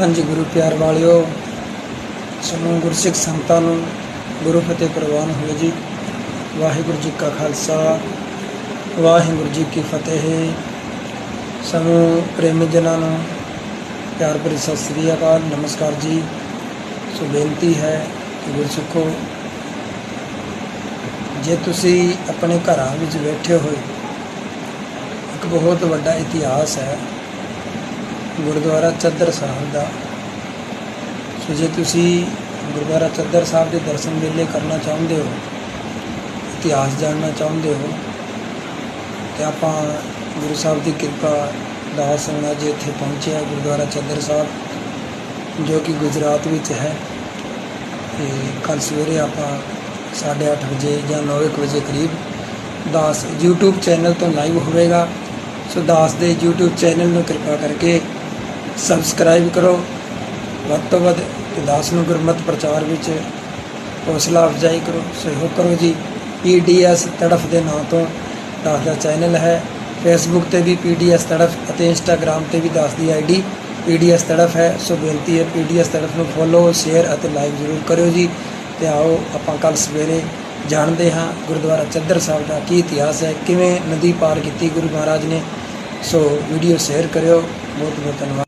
ਹਾਂਜੀ, ਗੁਰੂ ਪਿਆਰ ਵਾਲਿਓ ਸਮੂਹ ਗੁਰਸਿੱਖ ਸੰਗਤਾਂ ਨੂੰ ਗੁਰੂ ਫਤਿਹ ਪ੍ਰਵਾਨ ਹੋਵੇ ਜੀ। ਵਾਹਿਗੁਰੂ ਜੀ ਕਾ ਖਾਲਸਾ, ਵਾਹਿਗੁਰੂ ਜੀ ਕੀ ਫਤਿਹ। ਸਮੂਹ ਪ੍ਰੇਮੀ ਜਨਾਂ ਨੂੰ ਪਿਆਰ ਭਰੀ ਸਤਿ ਸ੍ਰੀ ਅਕਾਲ, ਨਮਸਕਾਰ ਜੀ। ਸੋ ਬੇਨਤੀ ਹੈ ਕਿ ਗੁਰਸਿੱਖੋ, ਜੇ ਤੁਸੀਂ ਆਪਣੇ ਘਰਾਂ ਵਿੱਚ ਬੈਠੇ ਹੋਏ, ਇੱਕ ਬਹੁਤ ਵੱਡਾ ਇਤਿਹਾਸ ਹੈ। ਗੁਰਦੁਆਰਾ ਚੱਦਰ ਸਾਹਿਬ ਦਾ। ਸੋ ਜੇ ਤੁਸੀਂ ਗੁਰਦੁਆਰਾ ਚੱਦਰ ਸਾਹਿਬ ਦੇ ਦਰਸ਼ਨ ਮੇਲੇ ਕਰਨਾ ਚਾਹੁੰਦੇ ਹੋ, ਇਤਿਹਾਸ ਜਾਣਨਾ ਚਾਹੁੰਦੇ ਹੋ, ਤੇ ਆਪਾਂ ਗੁਰੂ ਸਾਹਿਬ ਦੀ ਕਿਰਪਾ ਦਾਸ ਸਿੰਘ ਅੱਜ ਇੱਥੇ ਪਹੁੰਚਿਆ ਗੁਰਦੁਆਰਾ ਚੱਦਰ ਸਾਹਿਬ, ਜੋ ਕਿ ਗੁਜਰਾਤ ਵਿੱਚ ਹੈ। ਤੇ ਕੱਲ ਸਵੇਰੇ ਆਪਾਂ 8:30 ਵਜੇ ਜਾਂ 9:00 ਵਜੇ ਕਰੀਬ ਦਾਸ YouTube ਚੈਨਲ ਤੋਂ ਲਾਈਵ ਹੋਵੇਗਾ। ਸੋ ਦਾਸ ਦੇ YouTube ਚੈਨਲ ਨੂੰ ਕਿਰਪਾ ਕਰਕੇ ਸਬਸਕ੍ਰਾਈਬ ਕਰੋ। ਵੱਧ ਤੋਂ ਵੱਧ ਤੇ ਦਾਸ ਨੂੰ ਗੁਰਮਤਿ ਪ੍ਰਚਾਰ ਵਿੱਚ ਹੌਸਲਾ ਅਫਜ਼ਾਈ ਕਰੋ। ਸਹਿਯੋਗ ਕਰੋ ਜੀ। ਪੀਡੀਐਸ ਤੜਫ ਦੇ ਨਾਂ ਤੋਂ ਦਾਸ ਦਾ ਚੈਨਲ ਹੈ। ਫੇਸਬੁੱਕ ਤੇ ਵੀ ਪੀਡੀਐਸ ਤੜਫ ਅਤੇ ਇੰਸਟਾਗ੍ਰam ਤੇ ਵੀ ਦਾਸ ਦੀ ਆਈਡੀ ਪੀਡੀਐਸ ਤੜਫ ਹੈ। ਸੋ ਬੇਨਤੀ ਹੈ ਪੀਡੀਐਸ ਤੜਫ ਨੂੰ ਫੋਲੋ ਸ਼ੇਅਰ ਅਤੇ ਲਾਈਕ ਜ਼ਰੂਰ ਕਰਿਓ ਜੀ। ਤੇ ਆਓ ਆਪਾਂ ਕੱਲ ਸਵੇਰੇ ਜਾਣਦੇ ਹਾਂ ਗੁਰਦੁਆਰਾ ਚੱਦਰ ਸਾਹਿਬ ਦਾ ਕੀ ਇਤਿਹਾਸ ਹੈ, ਕਿਵੇਂ ਨਦੀ ਪਾਰ ਕੀਤੀ ਗੁਰੂ ਮਹਾਰਾਜ ਨੇ। ਸੋ ਵੀਡੀਓ ਸ਼ੇਅਰ ਕਰਿਓ। ਬਹੁਤ ਬਹੁਤ ਧੰਨਵਾਦ।